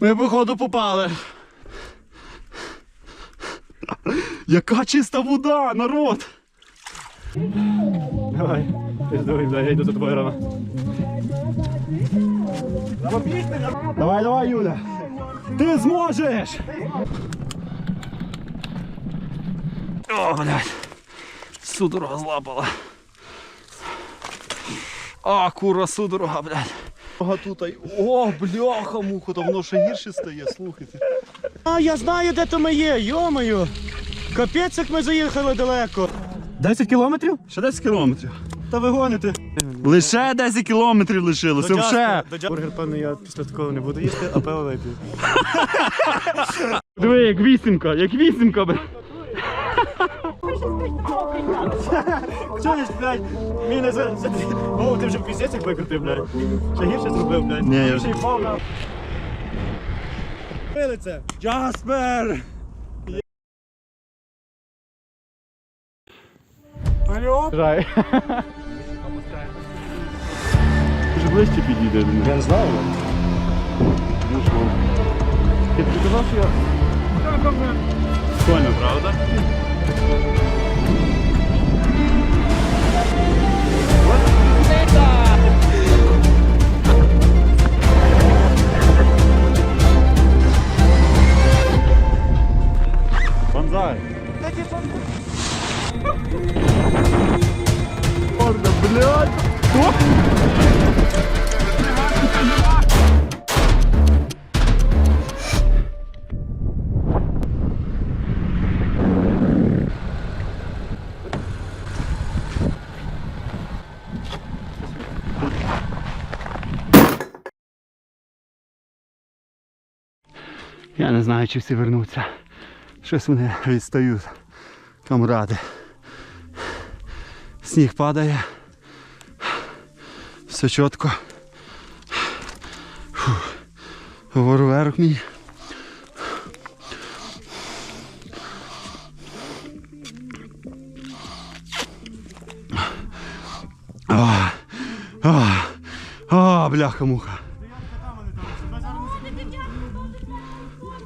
Ми, походу, попали. Яка чиста вода, народ! Давай, я йду за тобою, Рома. Давай, давай, Юля! Ти зможеш! О, блядь. Судорога злапала. А, кура, судорога, блядь. О, бляха, муха, то воно ще гірше стає, слухайте. А, я знаю, де то ми є, йомаю. Капець, як ми заїхали далеко. 10 кілометрів? Ще 10 кілометрів. Та ви гоните. Лише 10 кілометрів лишилося, вже. Бургер, певно, я після такого не буду їсти, а пиво вип'ю. Диви, як вісімка, як вісімка, блядь. Чуєш, блядь, мій не за... О, ти вже піздець як викрутив, блядь. Ще гірше зробив, блядь. Ні, я Ще й впав на... Це. Джаспер! Алло? Жай. Ти ж ближче підійде до мене. Я не знаю. Ну що? Ти казав, що я... Прикольно, правда? Я не знаю, чи всі вернуться. Щось вони відстають, камради. Сніг падає. Все чітко. Фух. Говорю верх мій. А, а, а, бляха-муха.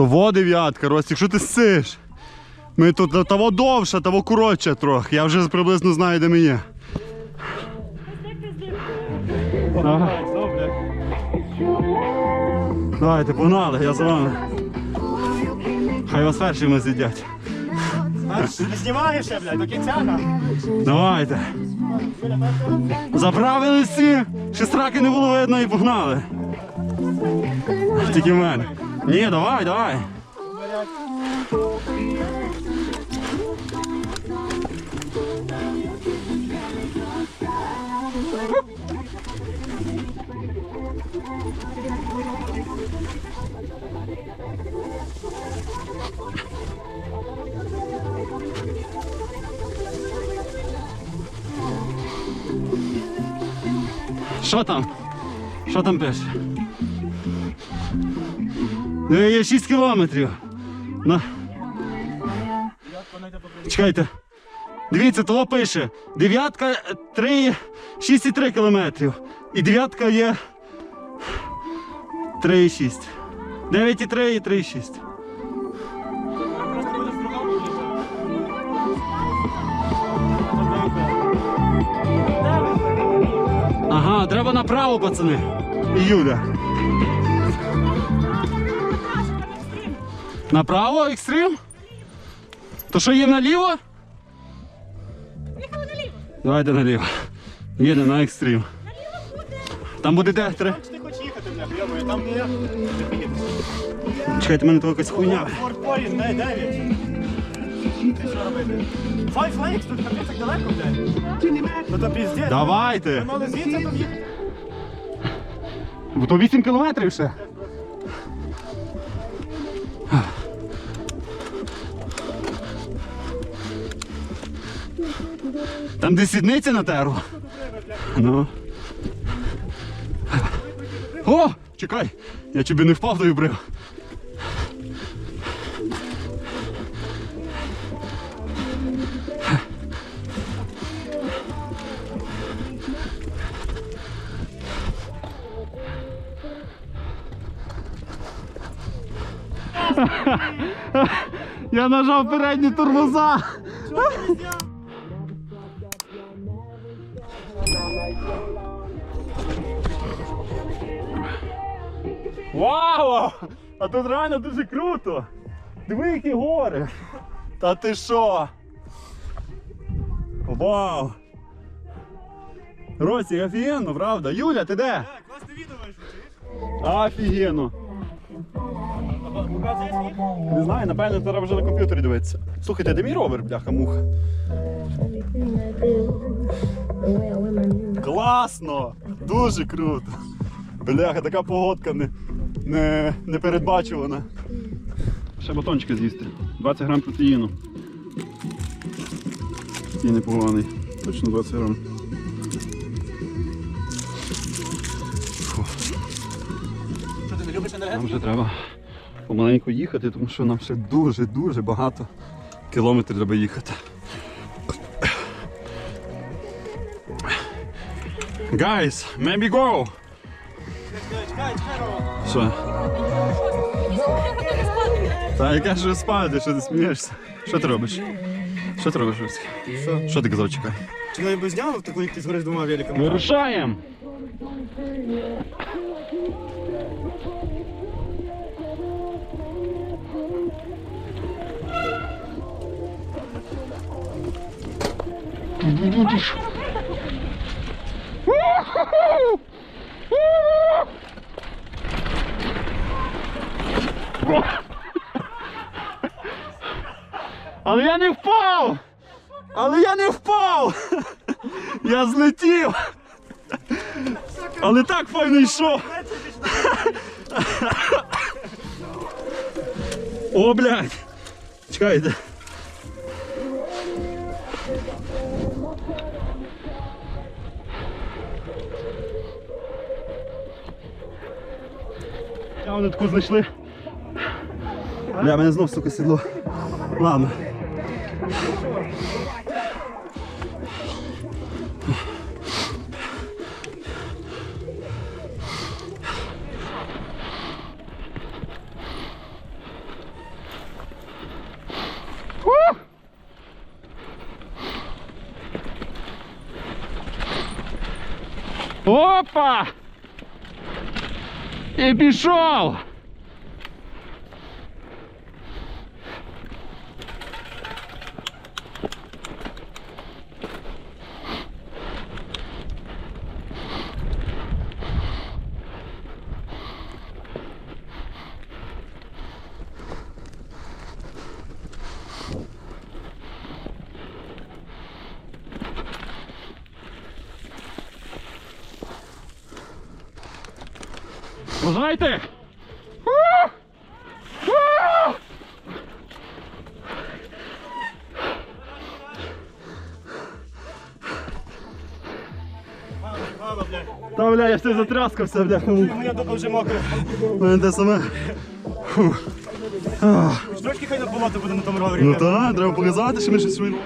То во дев'ятка, Ростік, що ти сиш? Ми тут того довша, того коротше трохи. Я вже приблизно знаю, де ми є. Ага. Давайте, погнали, я з вами. Хай вас першими з'їдять. Не знімаєш ще, блядь, до кінця. Давайте. Заправили всі, ще сраки не було видно і погнали. Тільки в мене. Ні, давай, давай. Що там? Що там пише? Є 6 кілометрів. На. Чекайте. Дивіться, того пише. Дев'ятка 3, 6,3 кілометрів. І дев'ятка є 3,6. 9,3 і 3,6. Ага, треба направо, пацани. І Юля. Направо екстрим? То що є наліво? Їхали наліво. Давайте наліво. Їдемо на екстрим. Там буде де три. Ти хочеш їхати, блядь, йомаю, там не... Не поїдеш. Чекайте, в мене тут якась хуйня. Форт Порін, не, 9. Ти що робити? Five Lakes, тут капець далеко, блядь. Ну то піздець. Давайте. Ми мали звідси тут їхати. Бо то 8 кілометрів ще. Там де сідниці натерло. Ну. О! Чекай! Я тобі не впав до брив. Я нажав передні тормоза. Вау! А тут реально дуже круто! Диви, які гори! Та ти що? Вау! Росі, офігенно, правда? Юля, ти де? Так, класне відео вийшло? Офігенно! Не знаю, напевно, треба вже на комп'ютері дивитися. Слухайте, де мій ровер, бляха муха? Класно! Дуже круто! Бляха, така погодка не, не, не передбачувана. Ще батончики з'їсти. 20 грам протеїну. І непоганий. Точно 20 грам. Нам вже треба помаленьку їхати, тому що нам ще дуже-дуже багато кілометрів треба їхати. Guys, maybe go! Що? Та яка ж спати, що ти смієшся? Що ти робиш? Що ти робиш? Що? Що ти казав, чекай? Чи навіть би зняв таку, як ти згориш двома великами? Вирушаємо! Але я не впав! Але я не впав! Я злетів! Але так файно йшов! О, блядь! Чекайте. А вони таку знайшли. Бля, мене знов, сука, сідло. Ладно. Опа! І пішов! Бажайте! Та бля, я все затряскався, бля. Моя доба вже мокра. У мене те саме. Трошки хай на болото буде на тому ровері. Ну так, треба показати, що ми щось вміємо.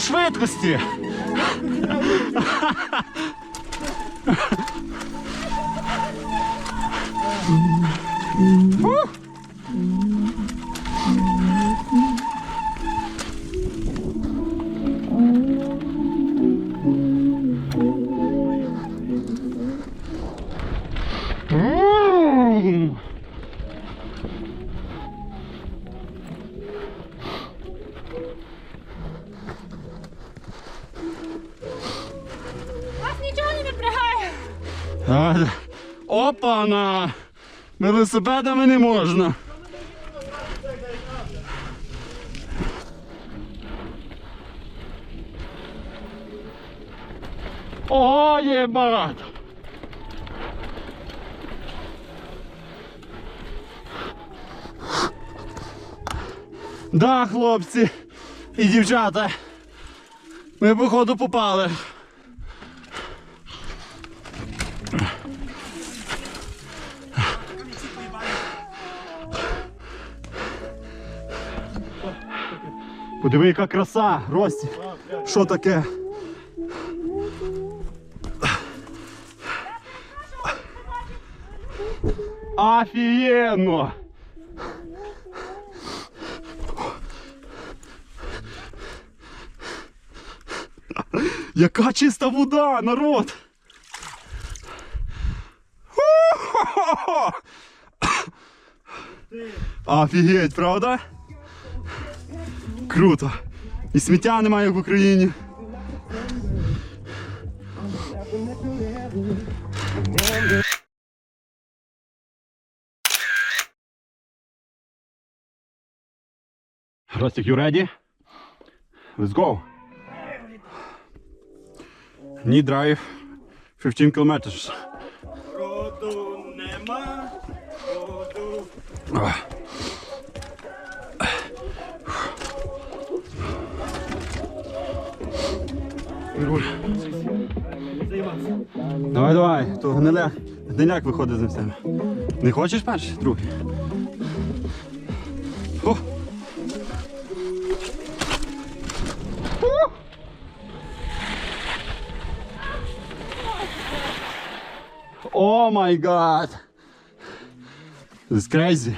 Швидкості. Велосипедами не можна. О, єбать! Да, хлопці і дівчата. Ми походу попали. Подиви, яка краса, Рості. Що таке? Офігенно! Яка чиста вода, народ! Офігеть, правда? Круто. І сміття немає в Україні. Ростик, you ready? Let's go. Need drive 15 kilometers. Роду нема, роду. Давай, давай, то гниляк, гниляк виходить за всіми. Не хочеш перший, другий? О! Май гад! This is crazy.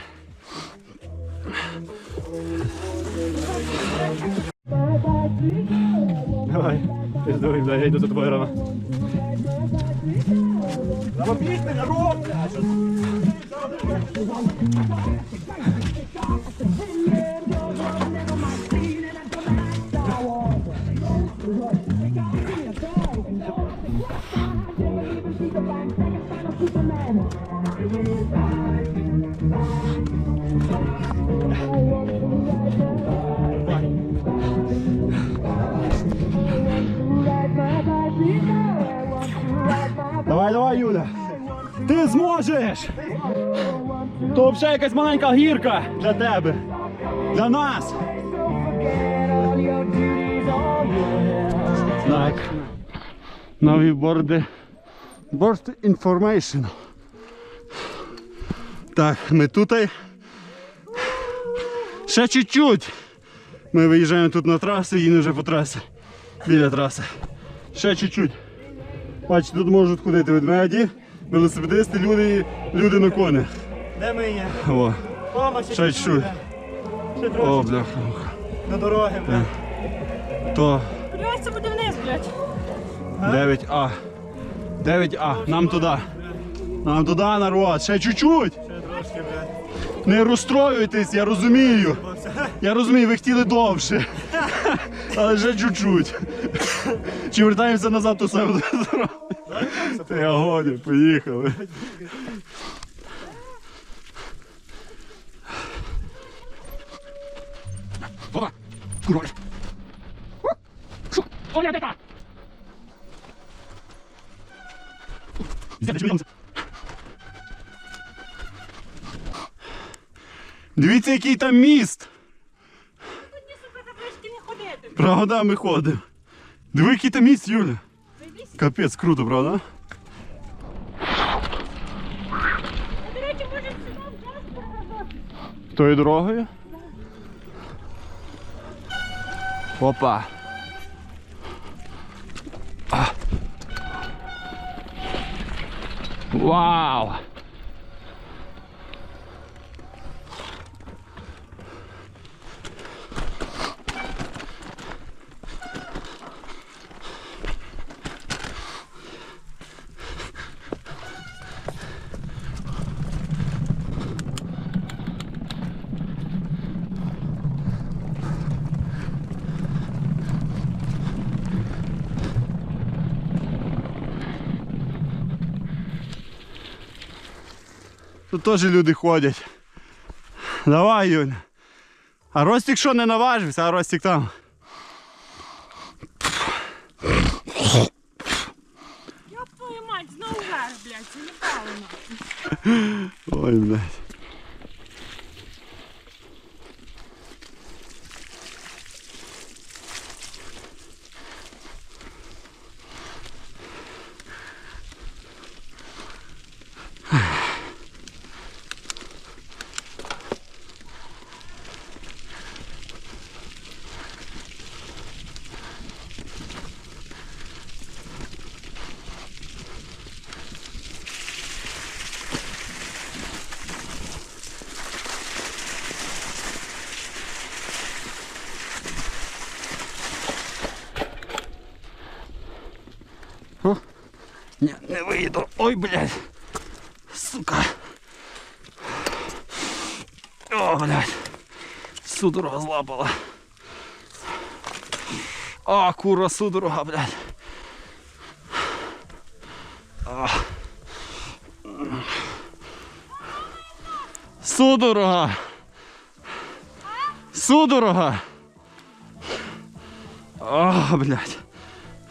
Давай, здоровий, бля, я йду за тобою рано. Треба народ, Ти зможеш! То взагалі якась маленька гірка для тебе. Для нас. Так. Нові борди. Борд information. Так, ми тут. Ще чуть-чуть. Ми виїжджаємо тут на трасу, їдемо вже по трасі. Біля траси. Ще чуть-чуть. Бачите, тут можуть ходити ведмеді, велосипедисти, люди, люди на конях. Де ми є? О, Мама, ще Ще чуть. Ще о трошки бляха. до дороги, бля. То Сподіваюся, буде вниз, блядь. 9А. 9А. Нам туди. Нам туди, народ. Ще чуть-чуть. Ще трошки, бля. Не розстроюйтесь, я розумію. Я розумію, ви хотіли довше. Але ще чуть-чуть. Чи вертаємося назад ту саму дорогу? Та я годі, поїхали. Вода! Курва! Що? Оля, де та? Дивіться, який там міст! Правда, ми ходимо. Диви, який там міст, Юля. Капець, круто, правда? До. Тою дорогою. Опа. А. Вау! Тут теж люди ходять. Давай, Юля. А Ростик що не наважився, а Ростик там. Йоп твою мать, знову вверх, блядь, це неправильно. Ой, блядь. Ні, не вийду. Ой, блядь. Сука. О, блядь. Судорога злапала. А, кура, судорога, блядь. А. Судорога. Судорога. А, блядь.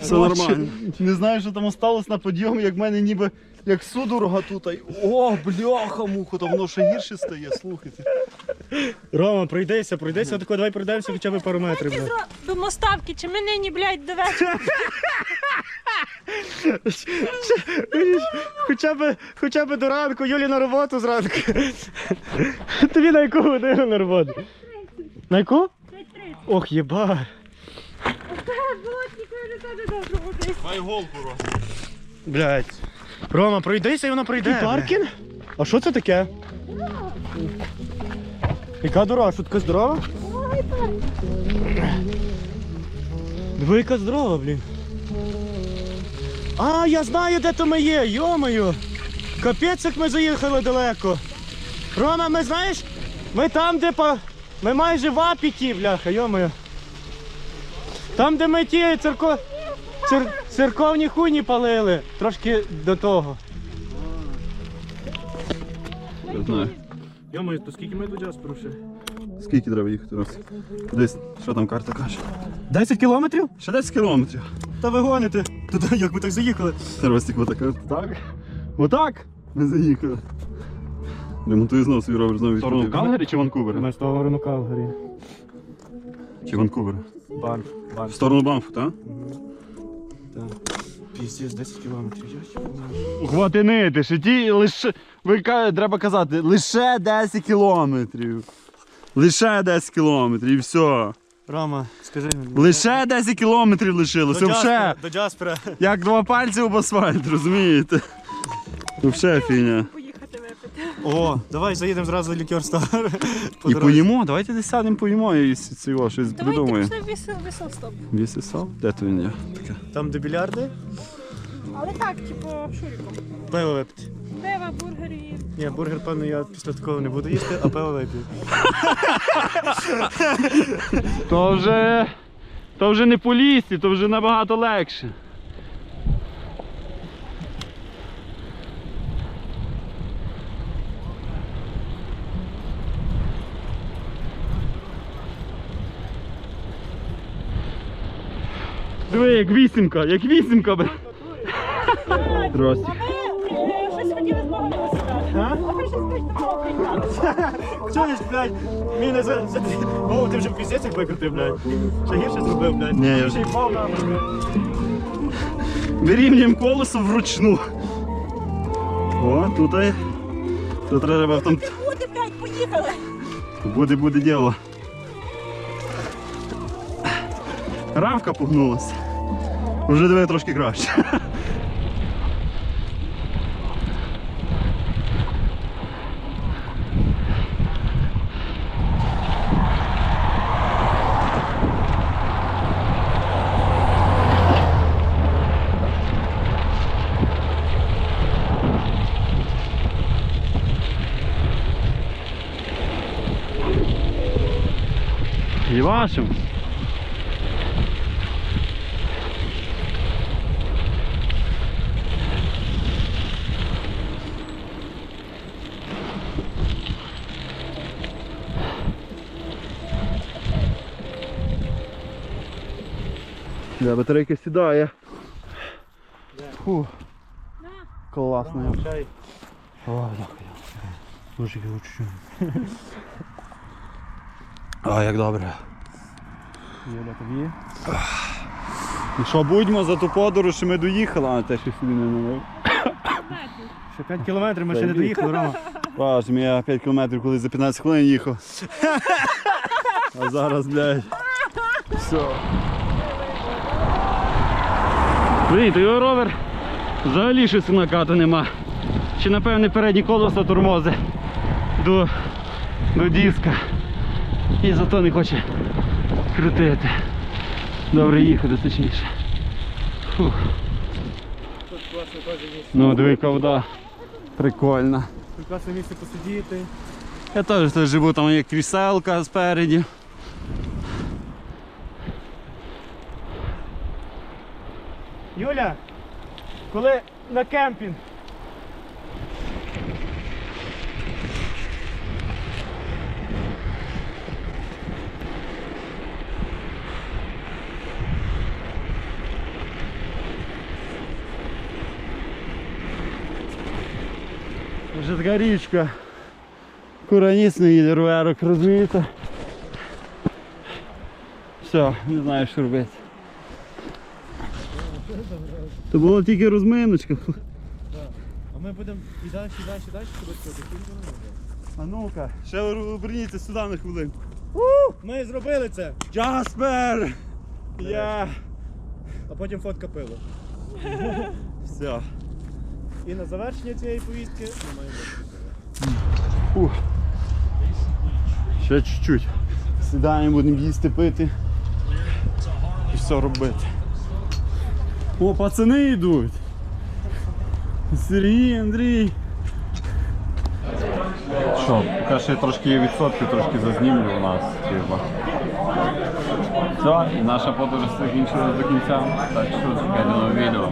Все нормально. Не знаю, що там осталось на підйомі, як в мене ніби як судорога тут. а й- О, бляха, муха, то воно ще гірше стає, слухайте. Рома, пройдися, пройдися, тако давай пройдемося хоча б пару метрів. блядь. До моставки, чи ми нині, блядь, до вечора. Хоча б, хоча б до ранку, Юлі на роботу зранку. Тобі на яку годину на роботу? На яку? 5.30. Ох, єба. Болотник, ми вже теж добре буде. Май голку, Ро. Блять. Рома, пройдися і вона пройде. паркінг? А що це таке? Яка дорога? Що така здорова? Диви, яка здорова, блін. А, я знаю, де то ми є, йомаю. Капець, як ми заїхали далеко. Рома, ми знаєш, ми там, де по. Ми майже в апіті, бляха, йомаю. Там, де ми ті церко... цер... церковні хуйні палили. Трошки до того. Я знаю. Йомаю, то скільки ми до Джасперу ще? Скільки треба їхати раз? Десь, що там карта каже? 10 кілометрів? Ще 10 кілометрів. Та ви гоните. Туди як ми так заїхали? Ростик отак. Так. Отак. Ми заїхали. Ремонтую знову свій ровер знову Сторону відкрутив. Калгарі чи Ванкувера? Ми з того на Калгарі. Чи Ванкувера? Банф. В сторону Банфу, так? Піздець, 10 кілометрів. Хватинити, ще ті лише. Ви треба казати, лише 10 кілометрів. Лише 10 кілометрів і все. Рома, скажи. мені. Лише 10 кілометрів лишилося. Вже. До Джаспера. Як два пальці об асфальт, розумієте? Взагалі фіня. О, давай заїдемо зразу в лікер стар. І поїмо, давайте десь сядемо поїмо і з цього щось Давайте придумаємо. пішли в вісел, вісел стоп. Де то він є? Таке. Там де білярди? Але так, типу, шуріком. Пиво випити. Пива, бургери і... Ні, бургер, певно, я після такого не буду їсти, а пиво вип'ю. То вже. То вже не по лісі, то вже набагато легше. Диви, як вісімка, як вісімка, бе. Здрасте. Е. Чуєш, блядь, мені не за... О, ти вже в піздець як викрутив, блядь. Ще гірше зробив, блядь. Ні, я Ще й впав на. Вирівнюємо колесо вручну. О, тут. е, Тут треба в. Буде, блядь, поїхали. Буде буде діло. Рамка погнулася. Вже диви трошки краще. І Да, батарейка сідає. Фу. Класно. Чай. О, дякую. Дуже хочу. А, як добре. Юля, тобі? Ну що, будьмо за ту подорож, що ми доїхали, а те що собі не налив. Ще 5 кілометрів ми ще не доїхали, Рома. Бачиш, я 5 кілометрів колись за 15 хвилин їхав. А зараз, блядь. Все. То його ровер взагалі щось накату нема. Чи напевне передні колеса тормози до, до диска. І зато не хоче крутити. Добре їхати точніше. Фух. класне. Ну, диви, ковда. Прикольно. Прекрасне місце посидіти. Я теж живу, там є кріселка спереді. Юля, коли на кемпінг. Вже така річка. Кураніс не їде розумієте? Все, не знаю, що робити. То була тільки розминочка. А ми будемо і далі, і далі, і далі ходити. А ну-ка, ще оберніться сюди на хвилинку. Ми зробили це, Джаспер! Я. а потім фотка пилу. Все. І на завершення цієї поїздки ми маємо Ух. Ще чуть-чуть. Сідаємо, будемо їсти пити. І все робити. О, пацани йдуть. Сергій, Андрій. Що, поки ще трошки відсотки, трошки зазнімлю у нас. Типа. Все, і наша подорож закінчилась до кінця. Так що чекайте нове відео.